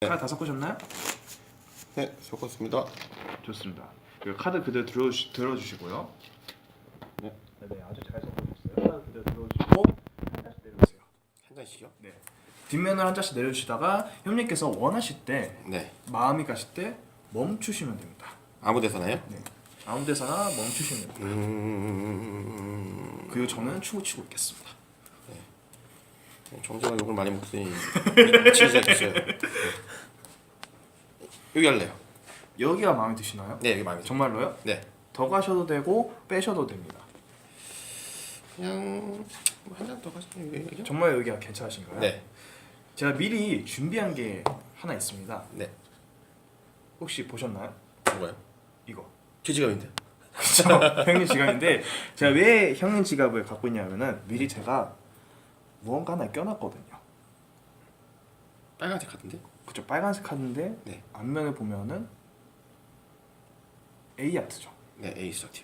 네. 카드 다 섞으셨나요? 네, 섞었습니다. 좋습니다. 그 카드 그대로 들어주, 들어주시고요. 네. 네, 아주 잘 섞어주셨어요. 카드 그대로 들어주시고 한 장씩 내려주세요. 한 잔씩요? 네. 뒷면을 한 장씩 내려주시다가 형님께서 원하실 때 네. 마음이 가실 때 멈추시면 됩니다. 아무 데서나요? 네. 아무 데서나 멈추시면 됩니다. 음... 그리고 저는 춤을 추고 있겠습니다. 정정한 욕을 많이 먹더니 미치기 시작했어요. 네. 여기 할래요. 여기가 마음에 드시나요? 네, 여기 마음에 들어요. 정말로요? 네. 더 가셔도 되고 빼셔도 됩니다. 그냥 한 잔 더 가시면 여기 정말 여기가 괜찮으신가요? 네. 제가 미리 준비한 게 하나 있습니다. 네. 혹시 보셨나요? 뭐가요? 이거. 제 지갑인데. 그쵸? 형님 지갑인데 제가 왜 형님 지갑을 갖고 있냐면은 미리 제가 무언가 하나 껴놨거든요. 빨간색 카드인데? 그쵸? 빨간색 카드인데 네. 앞면에 보면은 A 아트죠. 네, A 스타트.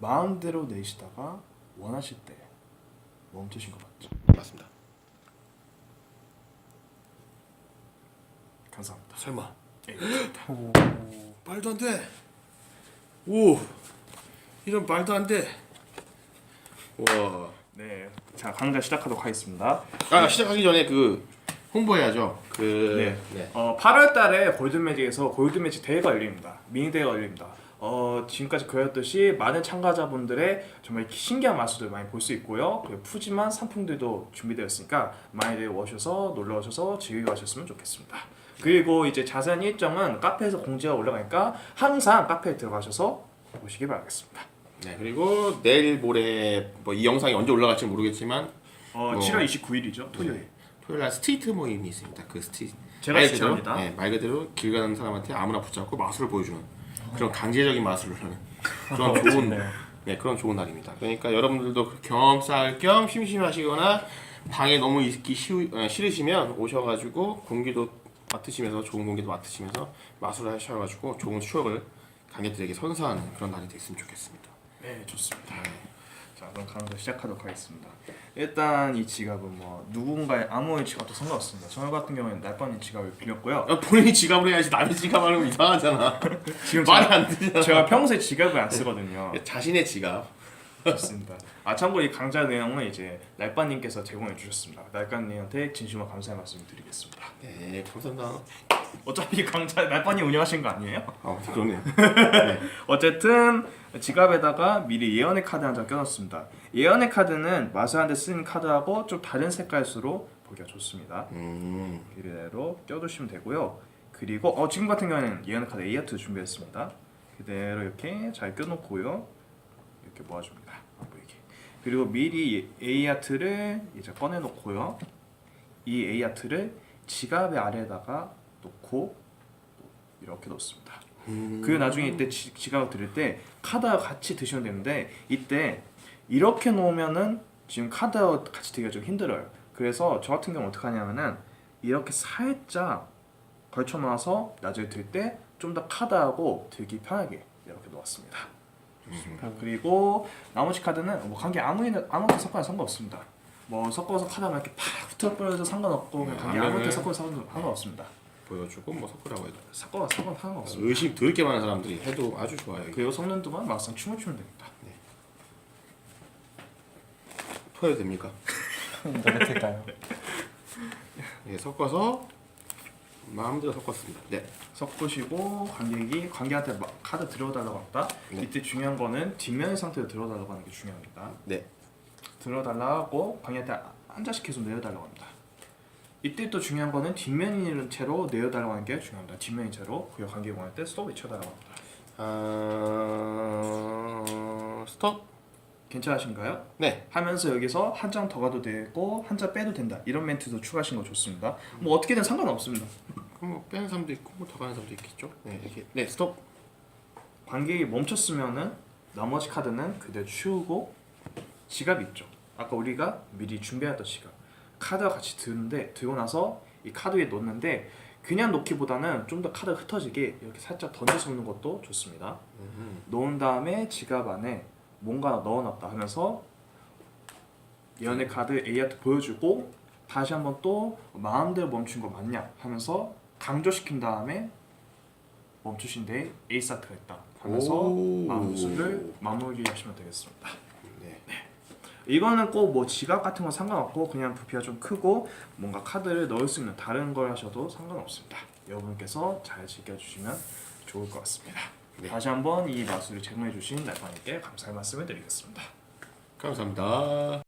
마음대로 내시다가 원하실 때 멈추신 거 맞죠? 맞습니다. 감사합니다. 설마. A 아트입니다. 오, 말도 안 돼. 오, 이런 말도 안 돼. 와. 네. 자 강좌 시작하도록 하겠습니다. 아 시작하기 전에 그 홍보해야죠. 그 네. 네. 어, 8월 달에 골든매직에서 골든매직 대회가 열립니다. 미니 대회가 열립니다. 어, 지금까지 그랬듯이 많은 참가자분들의 정말 신기한 마술들 많이 볼 수 있고요. 그리고 푸짐한 상품들도 준비되어 있으니까 많이들 오셔서 놀러 오셔서 즐기고 가셨으면 좋겠습니다. 그리고 이제 자세한 일정은 카페에서 공지가 올라가니까 항상 카페에 들어가셔서 보시기 바라겠습니다. 네 그리고 내일 모레 뭐 이 영상이 언제 올라갈지 모르겠지만 어, 어. 7월 29일이죠. 토요일. 토요일 날 스트리트 모임이 있습니다. 그 스트리트 제가 말 주최합니다. 그대로, 네, 말 그대로 길 가는 사람한테 아무나 붙잡고 마술을 보여주는 그런 강제적인 마술을 하는 그런 좋은 네. 네 그런 좋은 날입니다. 그러니까 여러분들도 그 경험 쌓을 겸 심심하시거나 방에 너무 있기 쉬우, 어, 싫으시면 오셔가지고 공기도 맡으시면서 좋은 공기도 맡으시면서 마술을 하셔가지고 좋은 추억을 관객들에게 선사하는 그런 날이 됐으면 좋겠습니다. 네, 좋습니다. 자, 그럼 강좌 시작하도록 하겠습니다. 일단 이 지갑은 뭐 누군가의 아무의 지갑도 상관없습니다. 저 같은 경우에는 날밤이 지갑을 빌렸고요. 아, 본인이 지갑을 해야지 남의 지갑 하면 이상하잖아. 지금 말이 안 되잖아. 제가 평소에 지갑을 안 쓰거든요. 자신의 지갑. 좋습니다. 아 참고로 이 강좌 내용은 이제 날밤님께서 제공해 주셨습니다. 날밤님한테 진심으로 감사의 말씀 드리겠습니다. 네, 감사합니다. 어차피 강좌 날밤님 운영하신 거 아니에요? 아, 그러네. 어쨌든 지갑에다가 미리 예언의 카드 한 장 껴놨습니다. 예언의 카드는 마술하는데 쓰는 카드하고 좀 다른 색깔수로 보기가 좋습니다. 음, 그대로 껴두시면 되고요. 그리고 어, 지금 같은 경우에는 예언의 카드 A 아트 준비했습니다. 그대로 이렇게 잘 껴놓고요. 이렇게 모아줍니다. 안 보이게. 그리고 미리 A 아트를 이제 꺼내놓고요. 이 A 아트를 지갑의 아래에다가 놓고 이렇게 놓습니다. 음. 그 나중에 이때 지, 지갑을 드릴 때 카드와 같이 드시면 되는데 이때 이렇게 놓으면은 지금 카드와 같이 드기가 좀 힘들어요. 그래서 저 같은 경우 어떻게 하냐면은 이렇게 살짝 걸쳐 놔서 나중에 들 때 좀 더 카드하고 들기 편하게 이렇게 놓았습니다. 그리고 나머지 카드는 뭐 관계 아무나 아무것도 섞어도 상관없습니다. 뭐 섞어서 카드만 이렇게 팍 흩어버려도 상관없고 관계 아무것도 아니면은- 섞어도 상관- 상관없습니다. 보여주고 뭐 섞으라고 해도 섞어 섞어 상관없습니다. 의심 더럽게 많은 사람들이 해도 아주 좋아요. 그리고 섞는 동안 막상 춤을 추면 됩니다. 토해도 됩니까? 노력할까요? 예, 섞어서 마음대로 섞었습니다. 네. 섞으시고 관객이 관객한테 막 카드 들어달라고 한다. 네. 이때 중요한 거는 뒷면의 상태로 들어달라고 하는 게 중요합니다. 네. 들어달라고 관객한테 계속 내려달라고 합니다. 이때 또 중요한 거는 뒷면인 채로 내려달라고 하는 게 중요합니다. 뒷면인 채로 그리고 관객이 원할 때 스톱 외쳐달라고 합니다. 아... 스톱? 괜찮으신가요? 네. 하면서 여기서 한 장 더 가도 되고 한 장 빼도 된다. 이런 멘트도 추가하신 거 좋습니다. 뭐 어떻게든 상관없습니다. 그럼 뭐 빼는 사람도 있고 뭐 더 가는 사람도 있겠죠. 네, 이렇게. 네, 스톱. 관객이 멈췄으면은 나머지 카드는 그대로 치우고 지갑 있죠. 아까 우리가 미리 준비했던 지갑. 카드와 같이 드는데 들고 나서 이 카드 위에 놓는데 그냥 놓기보다는 좀 더 카드 가 흩어지게 이렇게 살짝 던져서 놓는 것도 좋습니다. 음. 놓은 다음에 지갑 안에 뭔가 넣어놨다 하면서 예언의 카드 A 아트 보여주고 다시 한번 또 마음대로 멈춘 거 맞냐 하면서 강조시킨 다음에 멈추신 데에 A 사트가 있다 하면서 오. 마무리를 마무리하시면 되겠습니다. 네. 이거는 꼭 뭐 지갑 같은 거 상관없고 그냥 부피가 좀 크고 뭔가 카드를 넣을 수 있는 다른 걸 하셔도 상관없습니다. 여러분께서 잘 즐겨주시면 좋을 것 같습니다. 네. 다시 한번 이 마술을 제공해 주신 날방님께 감사의 말씀을 드리겠습니다. 감사합니다.